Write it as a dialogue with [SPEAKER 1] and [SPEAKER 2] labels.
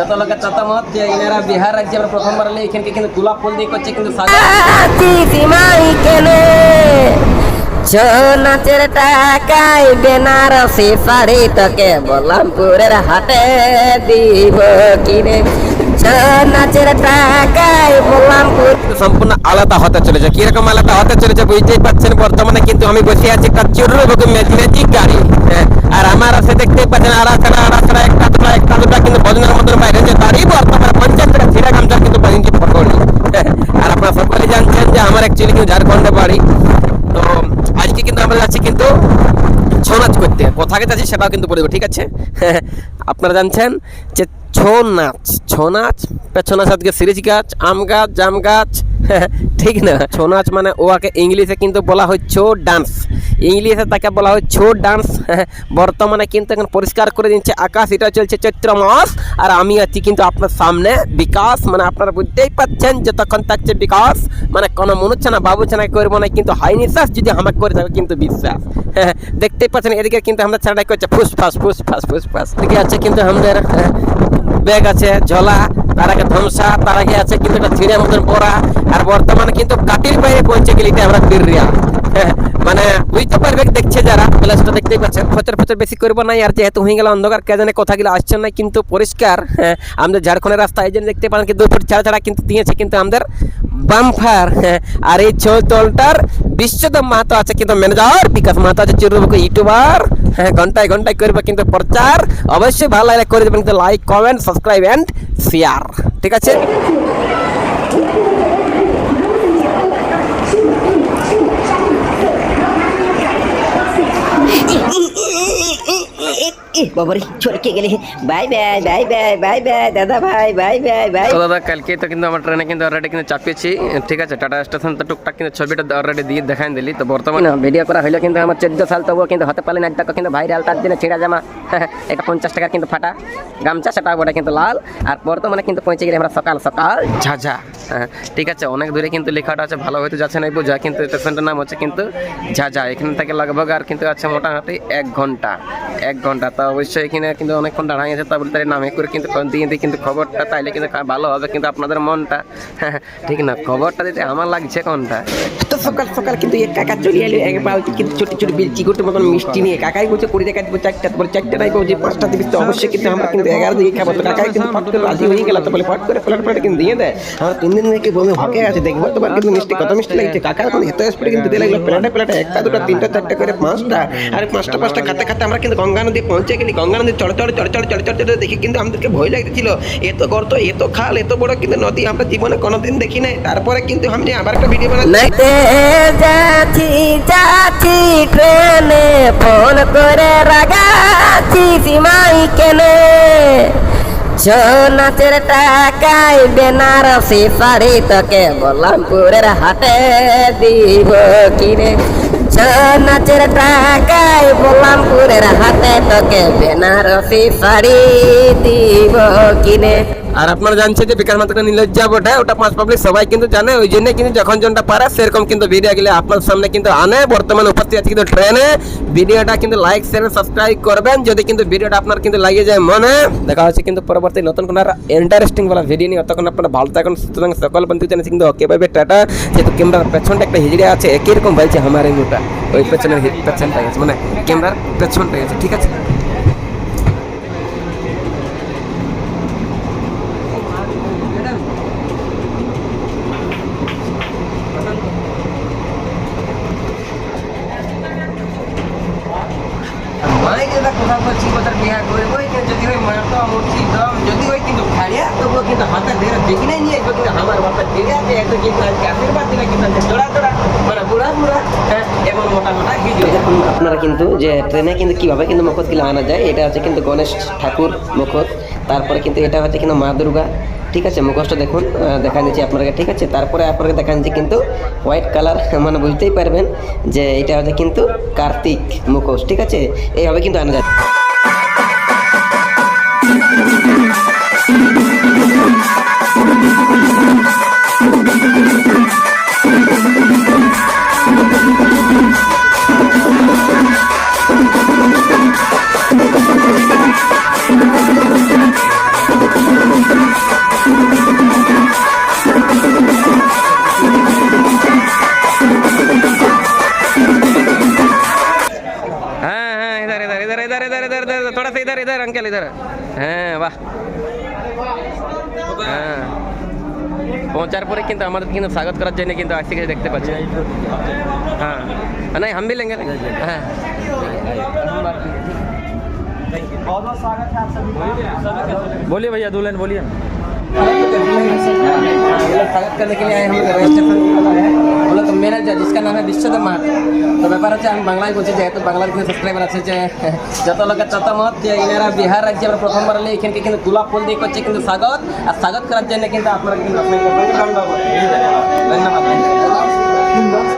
[SPEAKER 1] যত লোকের ততামত যে এনারা বিহার রাজ্যে আমরা প্রথমবার এলে এখানকে কিন্তু গোলাপ ফুল দিয়ে করছে কিন্তু
[SPEAKER 2] নাচের টাকায় বেনারসি শাড়ি তোকে বলরামপুরের হাটে দিব কিনে। নাচের টাকায় বলরামপুর
[SPEAKER 1] সম্পূর্ণ আলাদা হতে চলেছে। কীরকম আলাদা হতে চলেছে বুঝতেই পারছেন বর্তমানে কিন্তু আমি বসে আছি একটা চুরুবুকু ম্যাজিক গাড়ি। হ্যাঁ, আর আমার আছে দেখতেই পাচ্ছেন আড়াছড়া আড়াছড়া একটা দুটা একটা দুটা কিন্তু ভজনের মতন বাইরে যে তারই বর্তমানে পঞ্চায়েত টাকা ছিঁড়া গামছা কিন্তু বাড়িতে পকড়ি আর আপনারা সকলে জানছেন যে আমার অ্যাকচুয়ালি কিন্তু ঝাড়খণ্ডে বাড়ি। তো আজকে কিন্তু আমরা যাচ্ছি কিন্তু ছৌ নাচ করতে কোথাকে যাচ্ছি সেটাও কিন্তু বলব, ঠিক আছে? আপনারা জানছেন যে ছৌ নাচ ছৌ নাচ পেছন আছে আজকে সিরিজ গাছ, আম গাছ, জাম গাছ ঠিক না। ছৌ নাচ মানে ওকে ইংলিশে কিন্তু বলা হয় ছৌ ডান্স। ইংলিশে তাকে বলা হয় ছৌ ডান্স। বর্তমানে কিন্তু এখন পরিষ্কার করে দিচ্ছে আকাশ, এটা চলছে চৈত্র মাস আর আমি আছি কিন্তু আপনার সামনে, বিকাশ। মানে আপনারা বুঝতেই পাচ্ছেন যে তখন থাকছে বিকাশ। মানে কোনো মনে হচ্ছে না বাবু ছানা করব না, কিন্তু হাই নিঃশ্বাস যদি আমাকে করে যাবে কিন্তু বিশ্বাস। হ্যাঁ দেখতেই পাচ্ছেন, এদিকে কিন্তু আমরা ছাড়াই করছে। ফুসফাস ফুসফাস ফুসফাস। এদিকে আছে কিন্তু আমাদের ব্যাগ আছে, ঝোলা। তার আগে ধ্বংসা তার আগে আছে কিন্তু এটা ছিঁড়ে মতন পড়া আর বর্তমানে কিন্তু কাটির বাইরে পৌঁছে গেলি এটা আমরা বিরিয়া মানে বুঝতে পারবে দেখছে যারা প্লাসটা দেখতেই পাচ্ছেন। ফচর ফচর বেশি করব না আর যেহেতু হয়ে গেল অন্ধকার কে জানে কোথাগুলো আসছে না কিন্তু পরিষ্কার হ্যাঁ, আমাদের ঝাড়খণ্ডের রাস্তা এই জন্য দেখতে পান কিন্তু ফুট ছাড়া ছাড়া কিন্তু দিয়েছে কিন্তু আমাদের বাম্পার আর এই ছৌ দলটার বিশ্বদম মাহাতো আছে কিন্তু ম্যানেজার বিকাশ মাহাতো আছে চিরবুক ইউটিউবার। হ্যাঁ ঘন্টায় ঘন্টায় করবে কিন্তু প্রচার অবশ্যই ভালো লাগলে করে দেবেন। কিন্তু like comment subscribe and share ঠিক আছে?
[SPEAKER 2] বাবারে ছড়কে গেলে। Bye bye bye bye bye bye দাদা ভাই বাই বাই বাই।
[SPEAKER 1] তো দাদা কালকে তো কিন্তু আমার ট্রেনে কিন্তু অলরেডি কিন্তু চাপিয়েছি। ঠিক আছে টাটা স্টেশন তো টুকটাক কিন্তু ছবিটা অলরেডি দিয়ে দেখাই দিলি। তো বর্তমানে ভিডিও করা হইল কিন্তু আমার চোদ্দ সাল তবুও কিন্তু হতে পারলে না। একটা কিন্তু ভাইরাল তার জন্য ছেঁড়া জামা এটা পঞ্চাশ টাকার কিন্তু ফাটা গামছা সেটা ওটা কিন্তু লাল। আর বর্তমানে কিন্তু পৌঁছে গেলে আমরা সকাল সকাল। ঝাঝা হ্যাঁ, ঠিক আছে অনেক দূরে কিন্তু লেখাটা আছে ভালো হয়তো যাচ্ছে না বোঝা কিন্তু স্টেশনটার নাম হচ্ছে কিন্তু ঝাঝা এখান থেকে লগভগ আর কিন্তু আছে মোটামুটি এক ঘণ্টা এক ঘণ্টা। তো অবশ্যই এখানে কিন্তু অনেকক্ষণ দাঁড়াই আছে তারপরে তাদের নামে করে কিন্তু দিয়ে দিই কিন্তু খবরটা, তাইলে কিন্তু ভালো হবে কিন্তু আপনাদের মনটা। ঠিক না, খবরটা দিতে আমার লাগছে কোনটা? সকাল সকাল কিন্তু এক কাকা চলে এলো, এক বালতি কিন্তু ছোট ছোট বিলচি গুটির মতন মিষ্টি নিয়ে কাকাই বলছে, কুড়ি টাকা দিব, চারটা বলে চারটা নাই বলছে পাঁচটা দিবি তো অবশ্যই কিন্তু আমরা কিন্তু এগারো দিকে খাব। তো কাকাই কিন্তু ফট করে রাজি হয়ে গেল, তো বলে ফট করে প্লেট প্লেট কিন্তু দিয়ে দেয়। আমার তিন দিন থেকে বন্ধু হকে আছে, দেখব তোমার কিন্তু মিষ্টি, কত মিষ্টি লাগছে। কাকা এখন এত স্পিডে কিন্তু দিয়ে লাগল, প্লেটে প্লেটে একটা, দুটো, তিনটা, চারটা করে পাঁচটা, আর পাঁচটা পাঁচটা খাতে খাতে আমরা কিন্তু গঙ্গা নদী পৌঁছে গেলি। গঙ্গা নদী চড় চড় চড় চড় চড় চড় দেখি কিন্তু আমাদেরকে ভয় লাগতেছিল এত গর্ত, এত খাল, এত বড় কিন্তু নদী আমরা জীবনে কোনোদিন দেখি নাই। তারপরে কিন্তু আমি আবার একটা ভিডিও বানাচ্ছি।
[SPEAKER 2] নাইতে যাচ্ছি যাচ্ছি ট্রেনে ফোন করে রাগাচ্ছি সীমাই কেনে? নাচের টাকায় বেনারসি শাড়ি তোকে বলরামপুরের হাটে দিব কিনে। নাচের টাকায় বলরামপুরের হাটে তোকে বেনারসি শাড়ি দিব কিনে।
[SPEAKER 1] আর আপনারা জানছেন যে বিকাশ মাত্রা নির্লজ্জা বটে, ওটা পাঁচ পাবলিক সবাই কিন্তু জানে, ওই জন্য কিন্তু যখন যনটা পারে, সেরকম কিন্তু ভিডিও গেলে আপনার সামনে কিন্তু আনে। বর্তমানে উপস্থিত আছে কিন্তু ট্রেনে ভিডিওটা কিন্তু লাইক শেয়ার সাবস্ক্রাইব করবেন। যদি কিন্তু ভিডিওটা আপনার কিন্তু লাগিয়ে যায় মনে। দেখা হচ্ছে কিন্তু পরবর্তী নতুন কোনো ইন্টারেস্টিং বলা ভিডিও নিয়ে। তখন আপনারা ভালো থাকুন সুতরাং সকল বন্ধু জানিয়েছি কিন্তু ওকে ভাবে টাটা। যেহেতু ক্যামেরার পেছনটা একটা হিজড়ে আছে, একই রকম বলছে আমার এই ওই পেছনের পেছনটা গেছে মানে ক্যামেরার পেছনটা গেছে ঠিক আছে? আমার একটু কিন্তু আশীর্বাদ কিন্তু মোটা মোটা আপনারা কিন্তু যে ট্রেনে কিন্তু কীভাবে কিন্তু মুখতগুলো আনা যায় এটা হচ্ছে কিন্তু গণেশ ঠাকুর মুখত তারপরে কিন্তু এটা হচ্ছে কিন্তু মা দুর্গা, ঠিক আছে? মুখোশটা দেখুন দেখা দিচ্ছি আপনাকে ঠিক আছে? তারপরে আপনাকে দেখা যাচ্ছে কিন্তু হোয়াইট কালার মানে বুঝতেই পারবেন যে এটা হচ্ছে কিন্তু কার্তিক মুখোশ, ঠিক আছে? এইভাবে কিন্তু আনা যায় इधर इधर अंकल इधर হ্যাঁ বাহ হ্যাঁ পৌঁছার পরে কিন্তু আমাদের কিন্তু স্বাগত করার জন্য কিন্তু আসতে গেছে দেখতে পাচ্ছি হ্যাঁ नहीं हम भी लेंगे হ্যাঁ
[SPEAKER 3] बोलिए भैया दुल्हन बोलिए
[SPEAKER 1] স্বাগত करने के लिए आए हम लोग रेल स्टेशन हम लोग मैनेजर जिसका नाम है বিশ্বদেব মাহাতো তো ব্যাপার হচ্ছে আমি বাংলায় বলছি যেহেতু বাংলার কিন্তু সাবস্ক্রাইবার আছে যে যত লোকের তত মত যে এনারা বিহার রাজ্যে আমরা প্রথমবার এলে এখানকে কিন্তু গোলাপ ফুল দিয়ে করছে কিন্তু স্বাগত আর স্বাগত করার জন্য কিন্তু আপনারা কিন্তু ধন্যবাদ